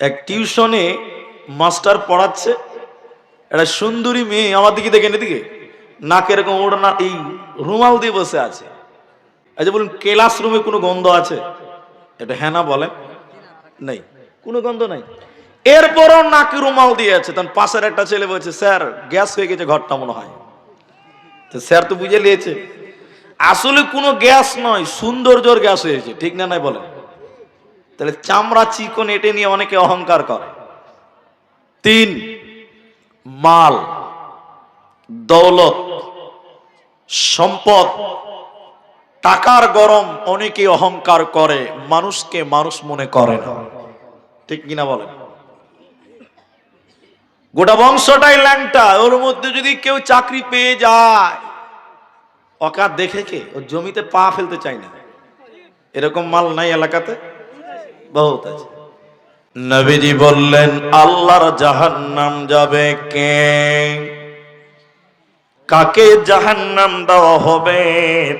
এক টিউশনে মাস্টার পড়াচ্ছে। একটা সুন্দরী মেয়ে আমার দিকে দেখেন এদিকে। নাকে এরকম ওড়না, এই রুমাল দিয়ে বসে আছে। আচ্ছা বলুন ক্লাস রুমে কোনো গন্ধ আছে? এটা হ্যাঁ না বলেন। নেই, কোনো গন্ধ নাই। এরপরও নাকে রুমাল দিয়ে আছে। তখন পাশের একটা ছেলে বলছে, স্যার, গ্যাস হয়ে গেছে ঘরটা মনে হয়। তো স্যার তো বুঝে নিয়েছে। আসলে কোনো গ্যাস নয় সৌন্দর্যর গ্যাস হয়েছে ঠিক না নাই বলেন? তাহলে চামড়া, চিকন এটে নিয়ে অনেকে অহংকার করে। তিন, মাল, দৌলত, সম্পদ। টাকার গরম অনেকে অহংকার করে, মানুষকে মানুষ মনে করে না। ঠিক কিনা বলেন? গোটা বংশটাই ল্যাংটা, ওর মধ্যে যদি কেউ চাকরি পেয়ে যায় অকার দেখে কে? ও জমিতে পা ফেলতে চায় না। এরকম মাল নাই এলাকাতে? বহুত আছে। নবীজি বললেন, আল্লাহর জাহান্নাম যাবে কে? কাকে জাহান্নাম দেওয়া হবে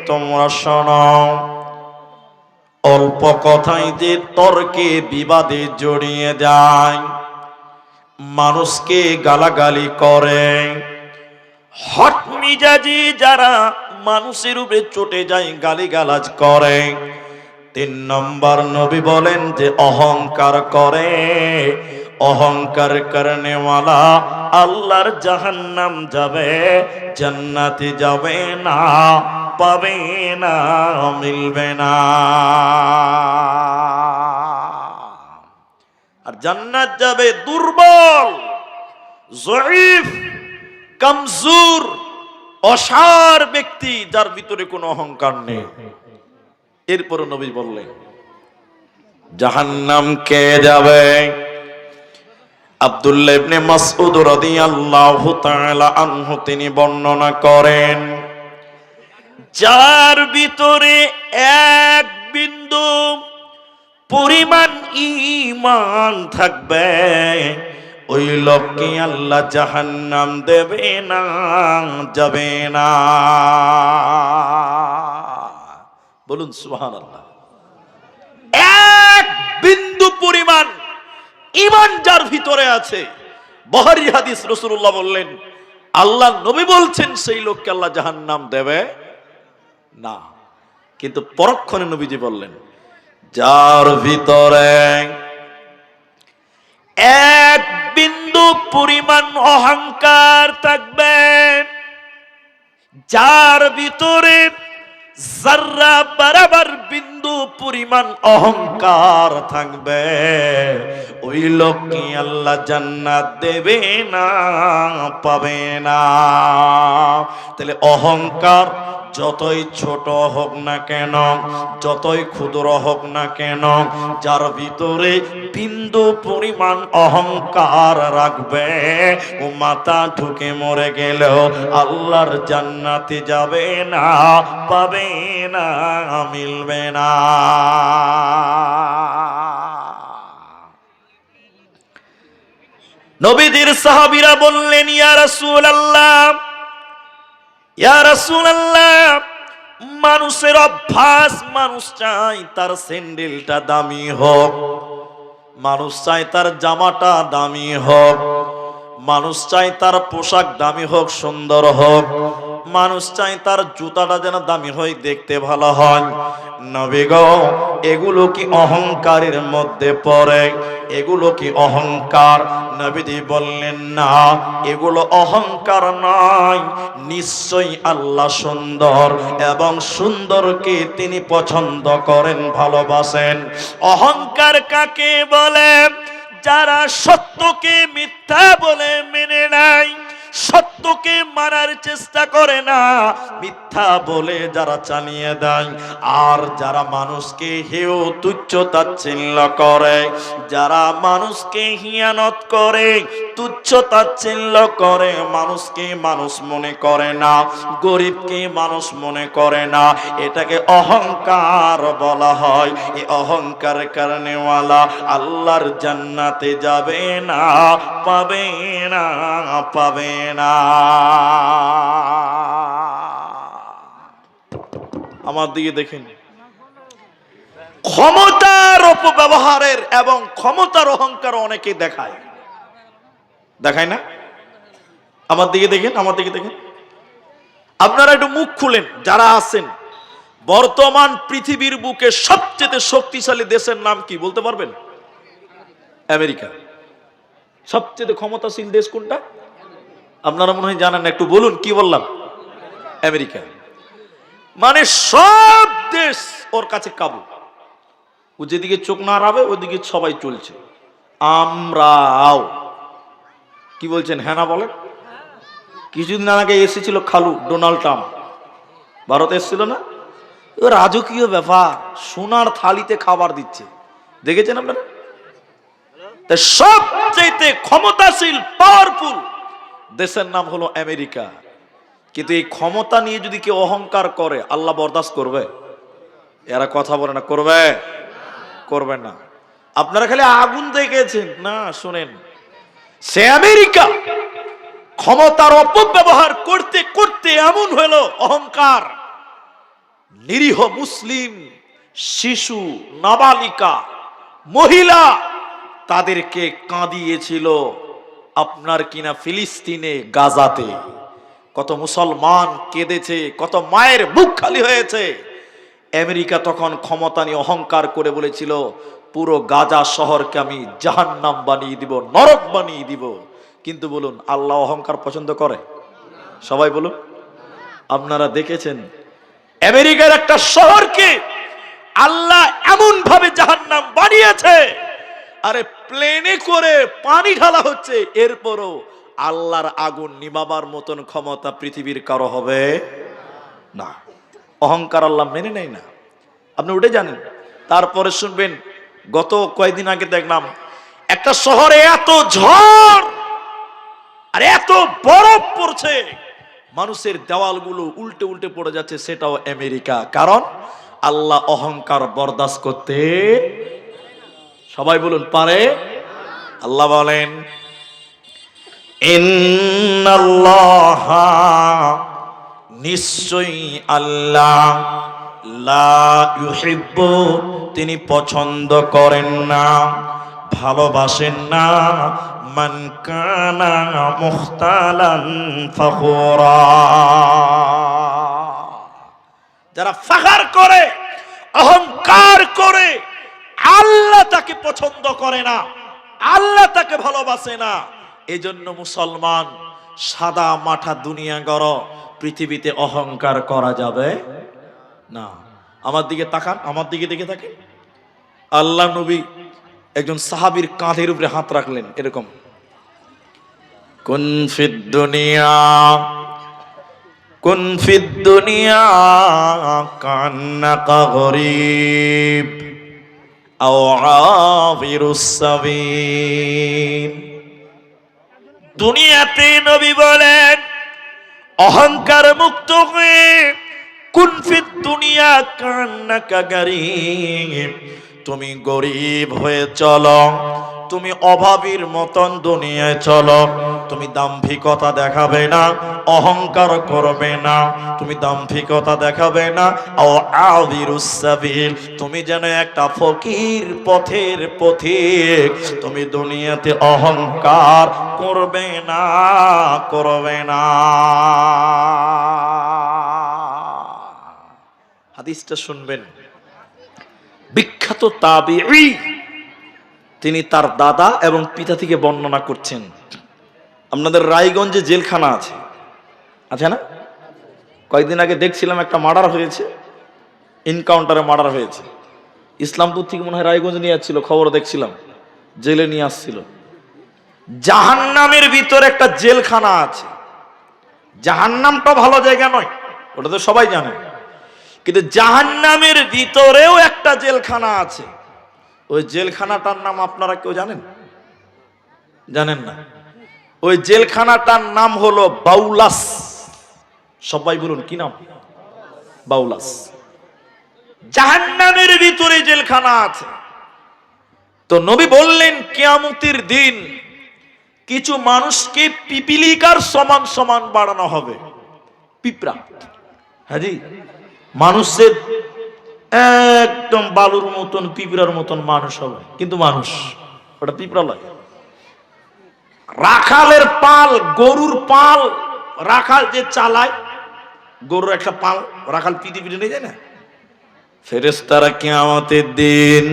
তোমরা শোনো। অল্প কথাই যে তর্কে বিবাদে জড়িয়ে যায়, মানুষকে গালাগালি করে। হট মিজাজি যারা মানুষের উপরে চটে যায়, গালিগালাজ করে। তিন নম্বর নবী বলেন যে অহংকার করে। অহংকার করনেওয়ালা আল্লাহর জাহান্নাম যাবে, জান্নাতে যাবে না, পাবে না, মিলবে না। আর জান্নাত যাবে দুর্বল, জয়ীফ, কমজোর, অসার ব্যক্তি যার ভিতরে কোনো অহংকার নেই। এরপর নবী বললেন, জাহান্নাম কে যাবে? আনহু তিনি বর্ণনা করেন, যার ভিতরে এক বিন্দু পরিমাণ ইমান থাকবে, ওই লোককে আল্লাহ জাহান্নাম দেবে না, যাবে না। বলুন, সুবহানাল্লাহ। এক বিন্দু পরিমাণ ইমান যার ভিতরে আছে, বহারি হাদিস রসুল্লাহ বললেন, আল্লাহ নবী বলছেন, সেই লোককে আল্লাহ জাহান নাম দেবে না। কিন্তু পরক্ষণে নবীজি বললেন, যার ভিতরে এক বিন্দু পরিমাণ অহংকার থাকবে, যার ভিতরে জাররা বরাবর বিন্দু পরিমাণ অহংকার থাকবে, ওই লোককে আল্লাহ জান্নাত দেবে না, পাবে না। তাহলে অহংকার যতই ছোট হোক না কেন, যতই ক্ষুদ্র হোক না কেন, যার ভিতরে বিন্দু পরিমাণ অহংকার রাখবে, ও মাথা ঠুকে মরে গেলেও আল্লাহর জান্নাতে যাবে না, পাবে না, মিলবে না। নবীজির সাহাবিরা বললেন, ইয়া রাসূলুল্লাহ মানুষের অভ্যাস, মানুষ চাই তার স্যান্ডেলটা দামি হোক, মানুষ চাই তার জামাটা দামি হোক, মানুষ চাই তার পোশাক দামি হোক, সুন্দর হোক। মানুষ চাই তার জুতাটা যেন দামি হয়, দেখতে ভালো হয়। নবী গো, এগুলো কি অহংকারের মধ্যে পড়ে? এগুলো কি অহংকার? নবীজি বললেন, না, এগুলো অহংকার নয়। নিশ্চয়ই আল্লাহ সুন্দর এবং সুন্দরকে তিনি পছন্দ করেন, ভালোবাসেন। অহংকার কাকে বলে? যারা সত্যকে মিথ্যা বলে মেনে নেয় সত্যকে মানার চেষ্টা করে না। মিথ্যা বলে যারা চালিয়ে দেয়, আর যারা মানুষকে হেও তুচ্ছ তাচ্ছিল্য করে, যারা মানুষকে হিয়ানত করে, তুচ্ছ তাচ্ছিল্য করে, মানুষকে মানুষ মনে করে না, গরিবকে মানুষ মনে করে না। এটাকে অহংকার বলা হয়। এই অহংকার কারণেওয়ালা আল্লাহর জান্নাতে যাবে না, পাবে না, পাবে না। আমার দিকে দেখেন। ক্ষমতার অপব্যবহারের এবং ক্ষমতার অহংকার অনেকে দেখায়। দেখায় না? আমার দিকে দেখেন, আমার দিকে দেখেন। আপনারা একটু মুখ খুলেন, যারা আছেন। বর্তমান পৃথিবীর বুকে সবচেয়ে শক্তিশালী দেশের নাম কি বলতে পারবেন? আমেরিকা। সবচেয়ে ক্ষমতাশীল দেশ কোনটা? আপনারা মনে হয় জানেন একটু বলুন, কি বললাম? আমেরিকা। মানে সব দেশ ওর কাছে কাবু। ও যেদিকে চোখ না রাবে ওইদিকে সবাই চলছে। আমরাও। কি বলছেন হ্যাঁ না বলেন? কিছুদিন আগে এসেছিল খালু, ডোনাল্ড ট্রাম্প। ভারতে এসেছিল না? ও রাজকীয় ব্যাপার, সোনার থালিতে খাবার দিচ্ছে। দেখেছেন আপনারা? সবচেয়ে ক্ষমতাশীল পাওয়ারফুল দেশের নাম হলো আমেরিকা। কিন্তু এই ক্ষমতা নিয়ে যদি কেউ অহংকার করে, আল্লাহ বরদাস্ত করবে? এরা কথা বলে না, করবে? করবে না। আপনারা খালি আগুন দেখেছেন। না, শুনেন। সে আমেরিকা ক্ষমতার অপব্যবহার করতে করতে এমন হলো, অহংকার। নিরীহ মুসলিম, শিশু, নাবালিকা, মহিলা, তাদেরকে কাঁদিয়েছিল। আপনার কিনা ফিলিস্তিনে, গাজাতে। কত মুসলমান কেঁদেছে, কত মায়ের বুক খালি হয়েছে। আমেরিকা তখন ক্ষমতা নিয়ে অহংকার করে বলেছিল, পুরো গাজা শহরকে আমি জাহান্নাম বানিয়ে দিব, নরক বানিয়ে দিব। কিন্তু বলুন, আল্লাহ অহংকার পছন্দ করে? সবাই বলুন। আপনারা দেখেছেন, আমেরিকার একটা শহরকে আল্লাহ এমন ভাবে জাহান্নাম বানিয়েছে। আরে প্লেনে করে পানি ঢালা হচ্ছে, এরপরও আল্লাহর আগুন নিবাবার মতন ক্ষমতা পৃথিবীর কারও হবে না। অহংকার আল্লাহ মেনে নেয় না। আপনি উঠে জানেন, তারপরে শুনবেন, গত কয়েকদিন আগে দেখলাম, একটা শহরে এত ঝড় আর এত বরফ পড়ছে, মানুষের দেওয়ালগুলো উল্টে উল্টে পড়ে যাচ্ছে, সেটাও আমেরিকা। কারণ আল্লাহ অহংকার বরদাস্ত করতে সবাই বলুন, পারে? আল্লাহ বলেন নিশ্চয়ই আল্লাহ তিনি পছন্দ করেন না, ভালোবাসেন না, মান কানা মুখতালান যারা ফাখার করে, অহংকার করে আল্লাহ তাকে পছন্দ করে না। আল্লাহ তাকে ভালোবাসে না। এজন্য মুসলমান সাদা মাঠা দুনিয়া গর পৃথিবীতে অহংকার করা যাবে না। আমার দিকে তাকান, আমার দিকে দেখে থাকেন। আল্লাহ নবী একজন সাহাবীর কাঁধের উপরে হাত রাখলেন, এরকম। কুন দুনিয়া কুন দুনিয়া, কান্নাকা গরিব। দুনিয়াতে নবী বলেন অহংকার মুক্ত হয়ে কুনফিত দুনিয়া কান্নাকা গরিব তুমি গরিব হয়ে চলো তুমি অভাবীর মতন দুনিয়ায় চলো। তুমি দাম্ভিকতা দেখাবে না, অহংকার করবে না। তুমি দাম্ভিকতা দেখাবে না ও আবিরুসাবিল তুমি যেন একটা ফকির পথের পথিক। তুমি দুনিয়াতে অহংকার করবে না করবে না। হাদিসটা শুনবেন। বিখ্যাত তাবিঈ তিনি তার দাদা এবং পিতা থেকে বর্ণনা করছেন। আপনাদের রায়গঞ্জে জেলখানা আছে। আছে না? কয়েকদিন আগে দেখছিলাম একটা মার্ডার হয়েছে। এনকাউন্টারে মার্ডার হয়েছে। ইসলামপুর থেকে মনে হয় রায়গঞ্জ নিয়ে যাচ্ছিল খবর দেখছিলাম। জেলে নিয়ে আসছিল। জাহান্নামের ভিতরে একটা জেলখানা আছে। জাহান্নামটা ভালো জায়গা নয়, ওটা তো সবাই জানে। কিন্তু জাহান্নামের ভিতরেও একটা জেলখানা আছে। ওই জেলখানাটার নাম আপনারা কেউ জানেন? জানেন না। ওই জেলখানাটার নাম হলো বাউলাস। সবাই বলুন, কি নাম? বাউলাস। জাহান্নামের ভিতরে জেলখানা আছে। তো নবী বললেন, কিয়ামতের দিন কিছু মানুষকে পিপিলিকার সমান সমান বাড়ানো হবে। পিঁপড়া। হ্যাঁ জি মানুষের একদম বালুর মতন, পিঁপড়ার মতন মানুষ হবে। কিন্তু মানুষ, ওটা পিঁপড়া লয়। রাখালের পাল, গরুর পাল, রাখাল যে চালায়, গরুর একটা পাল, রাখাল পিটি পিটি নিয়ে যায় না? ফেরেস্তারা কেয়ামতের দিন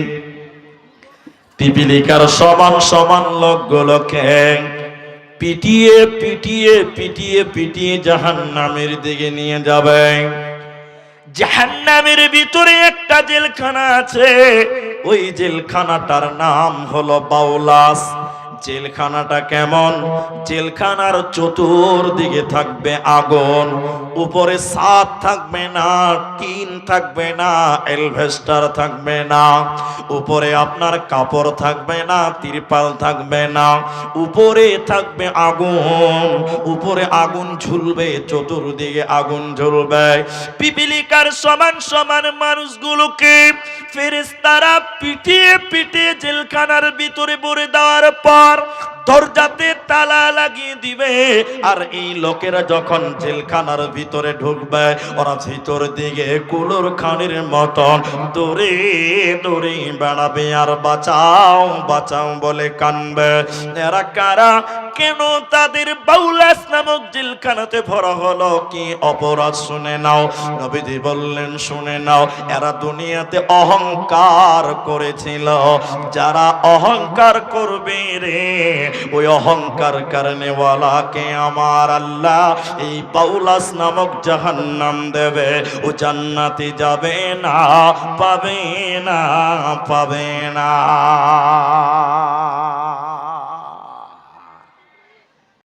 পিপিলিকার সমান সমান লোকগুলো খ্যাং পিটিয়ে পিটিয়ে পিটিয়ে পিটিয়ে জাহান নামের দিকে নিয়ে যাবে। জাহান্নামের ভিতরে একটা জেলখানা আছে। ওই জেলখানাটার নাম হলো বাউলাস। জেলখানাটা কেমন? জেলখানার চতুর্দিকে থাকবে আগুন, উপরে ছাদ থাকবে না টিন থাকবে না এলভেস্টার থাকবে না, উপরে আপনার কাপড় থাকবে না, তিরপাল থাকবে না, উপরে থাকবে আগুন, উপরে আগুন ঝুলবে, চতুর্দিকে আগুন ঝুলবে। পিপিলিকার সমান সমান মানুষগুলোকে ফেরেস্তারা পিটিয়ে পিটিয়ে জেলখানার ভিতরে ভরে দেওয়ার পর আমার দরজাতে তালা লাগিয়ে দিবে। আর এই লোকেরা যখন জেলখানার ভিতরে ঢুকবে, ওরা ভিতর দিকে কুলোর খানির মতন দৌড়ে দৌড়ে বেড়াবে আর বাঁচাও বাঁচাও বলে কানবে। এরা কারা? কেন তাদের বাউলাস নামক জেলখানাতে ভরা হলো? কি অপরাধ শুনে নাও। নবীজি বললেন, শুনে নাও, এরা দুনিয়াতে অহংকার করেছিল। যারা অহংকার করবে রে ওই অহংকার কারণে ওয়ালাকে আমার আল্লাহ এই পাউলাস নামক জাহান্নাম দেবে। ও জান্নাতে যাবে না, পাবে না পাবে না।